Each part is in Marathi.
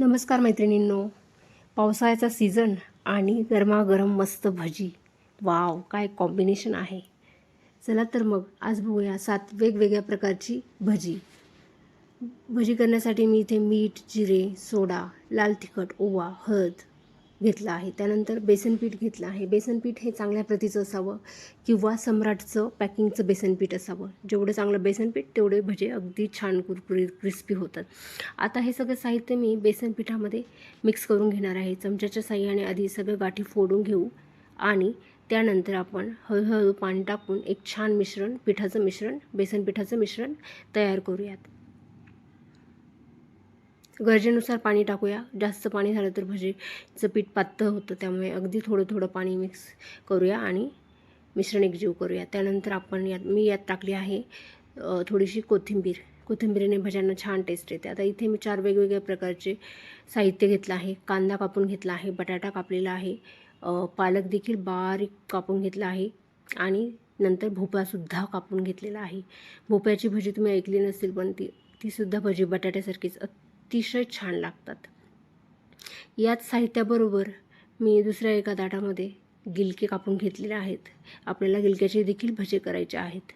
नमस्कार मैत्रिणींनो. पावसाळ्याचा सीझन आणि गरमागरम मस्त भजी. वाव काय कॉम्बिनेशन आहे. चला तर मग आज बघूया सात वेगवेगळ्या प्रकारची भजी. भजी करण्यासाठी मी इथे मीठ जिरे सोडा लाल तिखट ओवा हळद घेतला आहे. त्यानंतर बेसनपीठ घेतलं आहे. बेसनपीठ हे चांगल्या प्रतीचं असावं किंवा सम्राटचं पॅकिंगचं बेसनपीठ असावं. जेवढं चांगलं बेसनपीठ तेवढे भजे अगदी छान कुरकुरीत क्रिस्पी होतात. आता हे सगळं साहित्य मी बेसन पिठामध्ये मिक्स करून घेणार आहे. चमच्याच्या साह्याने आधी सगळं गाठी फोडून घेऊ आणि त्यानंतर आपण हळूहळू पाणी टाकून एक छान मिश्रण पिठाचं मिश्रण बेसन पिठाचं मिश्रण तयार करूयात. गरजेनुसार पाणी टाकूया. जास्त पाणी झालं तर भजीचं पीठ पातळ होतं. त्यामुळे अगदी थोडं थोडं पाणी मिक्स करूया आणि मिश्रण एकजीव करूया. त्यानंतर आपण यात मी यात टाकली आहे थोडीशी कोथिंबीर. कोथिंबीरीने भज्यांना छान टेस्ट येते. आता इथे मी चार वेगवेगळ्या प्रकारचे साहित्य घेतलं आहे. कांदा कापून घेतला आहे बटाटा कापलेला आहे पालक देखील बारीक कापून घेतला आहे आणि नंतर भोपळासुद्धा कापून घेतलेला आहे. भोपळ्याची भजी तुम्ही ऐकली नसेल पण ती तीसुद्धा भजी बटाट्यासारखीच अतिशय छान लागतात. याच साहित्याबरोबर मी दुसऱ्या एका ताटामध्ये गिलके कापून घेतलेले आहेत. आपल्याला गिलक्याचे देखील भजे करायचे आहेत.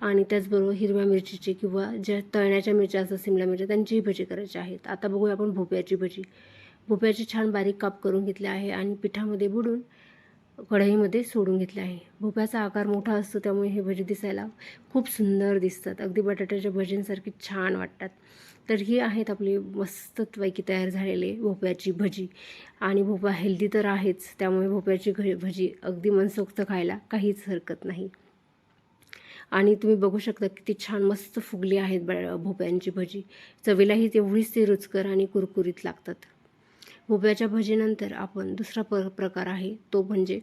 आणि त्याचबरोबर हिरव्या मिरचीचे किंवा ज्या तळण्याच्या मिरच्या असतात सिमला मिरच्या त्यांचीही भजी करायची आहेत. आता बघूया आपण भोपळ्याची भजी. भोपळ्याची छान बारीक काप करून घेतले आहे आणि पिठामध्ये बुडून कढईमध्ये सोडून घेतले आहे. भोप्याचा आकार मोठा असतो त्यामुळे हे भजी दिसायला खूप सुंदर दिसतात. अगदी बटाट्याच्या भजींसारखी छान वाटतात. तर ही आहेत आपली मस्तपैकी तयार झालेले भोपळ्याची भजी. आणि भोपा हेल्दी तर आहेच त्यामुळे भोपळ्याची घ भजी अगदी मनसोक्त खायला काहीच हरकत नाही. आणि तुम्ही बघू शकता किती छान मस्त फुगली आहेत ब भजी. चवीलाही तेवढीच ती रुचकर आणि कुरकुरीत लागतात. भोपळ्याच्या भजीनंतर आपण दुसरा प प्रकार आहे तो म्हणजे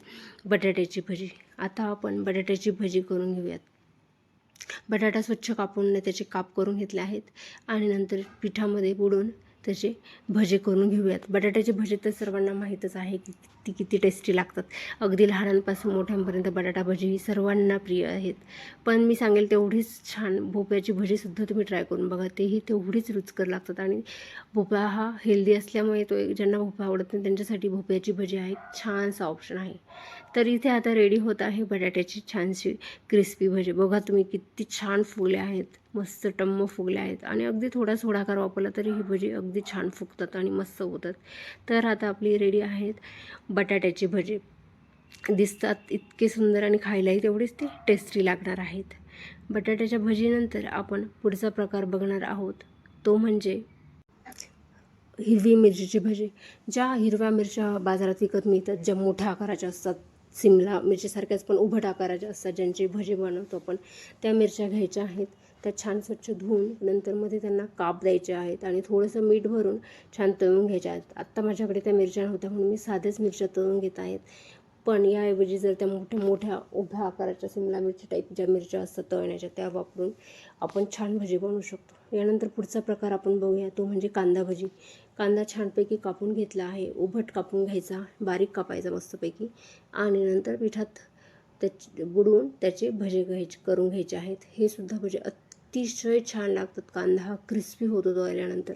बटाट्याची भजी. आता आपण बटाट्याची भजी करून घेऊयात. बटाटा स्वच्छ कापून त्याचे काप करून घेतले आहेत आणि नंतर पिठामध्ये बुडून त्याचे भजे करून घेऊयात. बटाट्याचे भजे तर सर्वांना माहीतच आहे की ती किती टेस्टी लागतात. अगदी लहानांपासून मोठ्यांपर्यंत बटाटा भजी ही सर्वांना प्रिय आहेत. पण मी सांगेल तेवढीच छान भोपळ्याची भजीसुद्धा तुम्ही ट्राय करून बघा. तेही तेवढीच रुचकर लागतात आणि भोपळा हा हेल्दी असल्यामुळे तो ज्यांना भोपळा आवडत नाही त्यांच्यासाठी भोपळ्याची भजी हा एक छानसा ऑप्शन आहे. तर इथे आता रेडी होत आहे बटाट्याची छानशी क्रिस्पी भजी. बघा तुम्ही किती छान फुगले आहेत. मस्त टम्म फुगले आहेत. आणि अगदी थोडा सोडाकार वापरला तरी ही भजी अगदी छान फुगतात आणि मस्त होतात. तर आता आपली रेडी आहेत बटाट्याची भजे. दिसतात इतके सुंदर आणि खायलाही तेवढीच ते टेस्टी लागणार आहेत. बटाट्याच्या भजीनंतर आपण पुढचा प्रकार बघणार आहोत. तो म्हणजे हिरवी मिरचीची भजी. ज्या हिरव्या मिरच्या बाजारात विकत मिळतात ज्या मोठ्या आकाराच्या असतात सिमला मिरचीसारख्याच पण उभट आकाराच्या असतात ज्यांची भजे बनवतो आपण त्या मिरच्या घ्यायच्या आहेत. त्या छान स्वच्छ धुवून नंतर मध्ये त्यांना काप द्यायचे आहेत आणि थोडंसं मीठ भरून छान तळून घ्यायच्या आहेत. आत्ता माझ्याकडे त्या मिरच्या नव्हत्या म्हणून मी साध्याच मिरच्या तळून घेत आहेत. पण याऐवजी जर त्या मोठ्या मोठ्या उभ्या आकाराच्या सिमला मिरची टाईप ज्या मिरच्या असतात तळण्याच्या त्या वापरून आपण छान भजी बनवू शकतो. यानंतर पुढचा प्रकार आपण बघूया. तो म्हणजे कांदा भजी. कांदा छानपैकी कापून घेतला आहे. उभट कापून घ्यायचा. बारीक कापायचा मस्तपैकी. आणि नंतर पिठात त्या बुडवून त्याचे भजे घ्यायचे करून घ्यायचे आहेत. हे सुद्धा भजे अतिशय छान लागतात. कांदा हा क्रिस्पी होतो तो आल्यानंतर.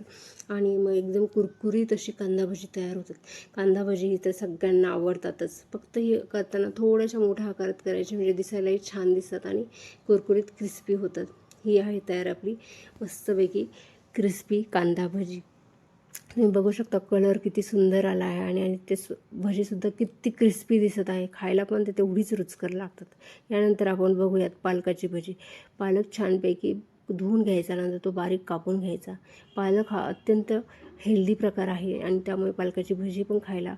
आणि मग एकदम कुरकुरीत अशी कांदा भजी तयार होतात. कांदा भजी ही तर सगळ्यांना आवडतातच. फक्त हे करताना थोड्याशा मोठ्या आकारात करायचे म्हणजे दिसायलाही छान दिसतात आणि कुरकुरीत क्रिस्पी होतात. ही आहे तयार आपली मस्तपैकी क्रिस्पी कांदा भजी. तुम्ही बघू शकता कलर किती सुंदर आला आहे आणि आणि ते सु भजीसुद्धा किती क्रिस्पी दिसत आहे. खायला पण ते तेवढीच रुचकर लागतात. यानंतर आपण बघूयात पालकाची भजी. पालक छानपैकी धुवून घ्यायचा नंतर तो बारीक कापून घ्यायचा. पालक हा अत्यंत हेल्दी प्रकार आहे आणि त्यामुळे पालकाची भजी पण खायला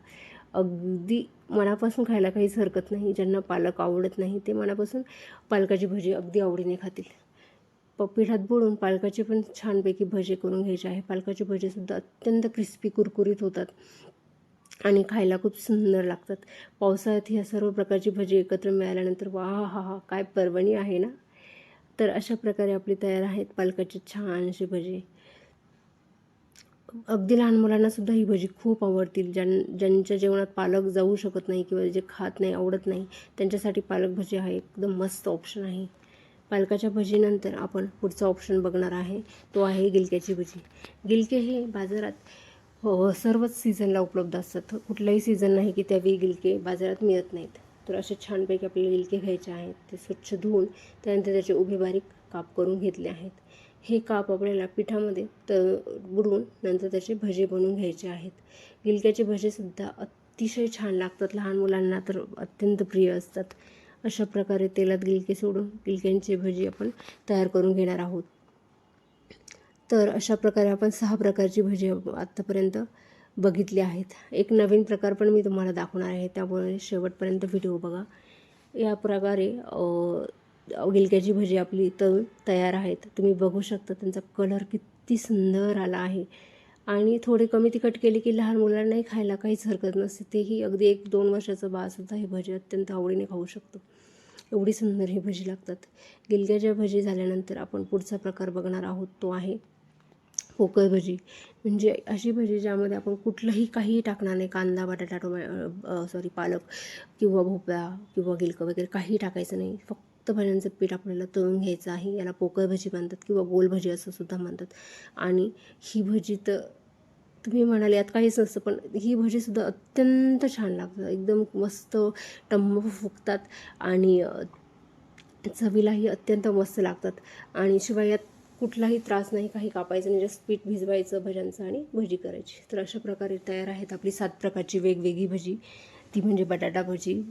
अगदी मनापासून खायला काहीच हरकत नाही. ज्यांना पालक आवडत नाही ते मनापासून पालकाची भजी अगदी आवडीने खातील. प पिठात बुडून पालकाचे पण छानपैकी भजे करून घ्यायचे आहे. पालकाचे भजेसुद्धा अत्यंत क्रिस्पी कुरकुरीत होतात आणि खायला खूप सुंदर लागतात. पावसाळ्यात ह्या सर्व प्रकारची भजी एकत्र मिळाल्यानंतर वा हा हा काय पर्वणी आहे ना? तर अशा प्रकारे आपली तयार आहेत पालकाची छान अशी भजी. अगदी लहान मुलांना सुद्धा ही भजी खूप आवडतील. ज्यां ज्यांच्या जेवणात पालक जाऊ शकत नाही किंवा जे खात नाही आवडत नाही त्यांच्यासाठी पालक भजी हा एकदम मस्त ऑप्शन आहे. पालकाच्या भजीनंतर आपण पुढचा ऑप्शन बघणार आहे. तो आहे गिलक्याची भजी. गिलके हे बाजारात हो, हो सर्वच सीझनला उपलब्ध असतात. कुठलाही सीझन नाही की त्यावेळी गिलके बाजारात मिळत नाहीत. तर असे छानपैकी आपल्याला गिलके घ्यायचे आहेत. ते स्वच्छ धुवून त्यानंतर त्याचे उभे बारीक काप करून घेतले आहेत. हे काप आपल्याला पिठामध्ये त बुडवून नंतर त्याचे भजे बनवून घ्यायचे आहेत. गिलक्याचे भजेसुद्धा अतिशय छान लागतात. लहान मुलांना तर अत्यंत प्रिय असतात. अशा प्रकारे तेलात गिलके सोडून गिलक्यांची भजी आपण तयार करून घेणार आहोत. तर अशा प्रकारे आपण सहा प्रकारची भजी आत्तापर्यंत बघितली आहेत. एक नवीन प्रकार पण मी तुम्हाला दाखवणार आहे. त्यामुळे शेवटपर्यंत व्हिडिओ बघा. या प्रकारे गिलक्याची भजी आपली तळून तयार आहेत. तुम्ही बघू शकता त्यांचा कलर किती सुंदर आला आहे. आणि थोडे कमी तिखट केले की लहान मुलांनाही खायला काहीच हरकत नसते. तेही अगदी एक दोन वर्षाचं बाळसुद्धा ही भजी अत्यंत आवडीने खाऊ शकतो. एवढी सुंदर ही भजी लागतात. गिलग्याच्या भजी झाल्यानंतर आपण पुढचा प्रकार बघणार आहोत. तो आहे पोकळ भजी. म्हणजे अशी भजी ज्यामध्ये आपण कुठलंही काहीही टाकणार नाही. कांदा बटाटा टोमॅ सॉरी पालक किंवा भोपळा किंवा गिलकं वगैरे काही टाकायचं नाही. फक्त भज्यांचं पीठ आपल्याला तळून घ्यायचं आहे. याला पोकळ भजी म्हणतात किंवा गोल भजी असं सुद्धा म्हणतात. आणि ही भजी तर तुम्ही म्हणाले यात काहीच नसतं पण ही भजीसुद्धा अत्यंत छान लागतं एकदम मस्त टंब फुगतात आणि चवीलाही अत्यंत मस्त लागतात. आणि शिवाय यात कुठलाही त्रास नाही काही कापायचं नाही जस्ट पीठ भिजवायचं भज्यांचं आणि भजी करायची. तर अशा प्रकारे तयार आहेत आपली सात प्रकारची वेगवेगळी भजी. ती म्हणजे बटाटा भजी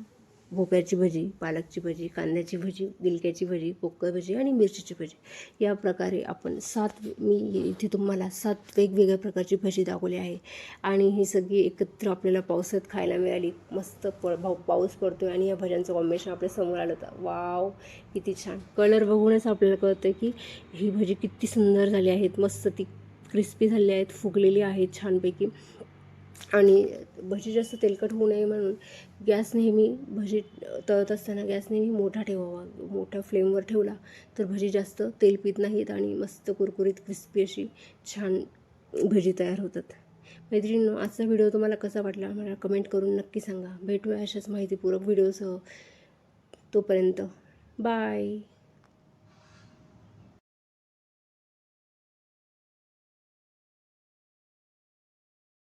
भोपळ्याची भजी पालकची भजी कांद्याची भजी गिलक्याची भजी पोकळ भजी आणि मिरचीची भजी. या प्रकारे आपण सात मी इथे तुम्हाला सात वेगवेगळ्या प्रकारची भजी दाखवली आहे. आणि ही सगळी एकत्र आपल्याला पावसात खायला मिळाली. मस्त प भाऊ पाऊस पडतो आणि या भज्यांचं कॉम्बिनेशन आपल्यासमोर आलं तर वाव किती छान. कलर बघूनच आपल्याला कळतं की ही भजी किती सुंदर झाली आहेत. मस्त ती क्रिस्पी झाली आहेत फुगलेली आहेत छानपैकी. आणि भजी जास्त तेलकट होऊ नये म्हणून गॅस नेहमी भजी तळत असताना गॅस नेहमी मोठा ठेवावा. मोठ्या फ्लेमवर ठेवला तर भजी जास्त तेल पित नाहीत आणि मस्त कुरकुरीत क्रिस्पी अशी छान भजी तयार होतात. मैत्रिणींनो आजचा व्हिडिओ तुम्हाला कसा वाटला मला कमेंट करून नक्की सांगा. भेटूया अशाच माहितीपूर्वक व्हिडिओसह तोपर्यंत. बाय.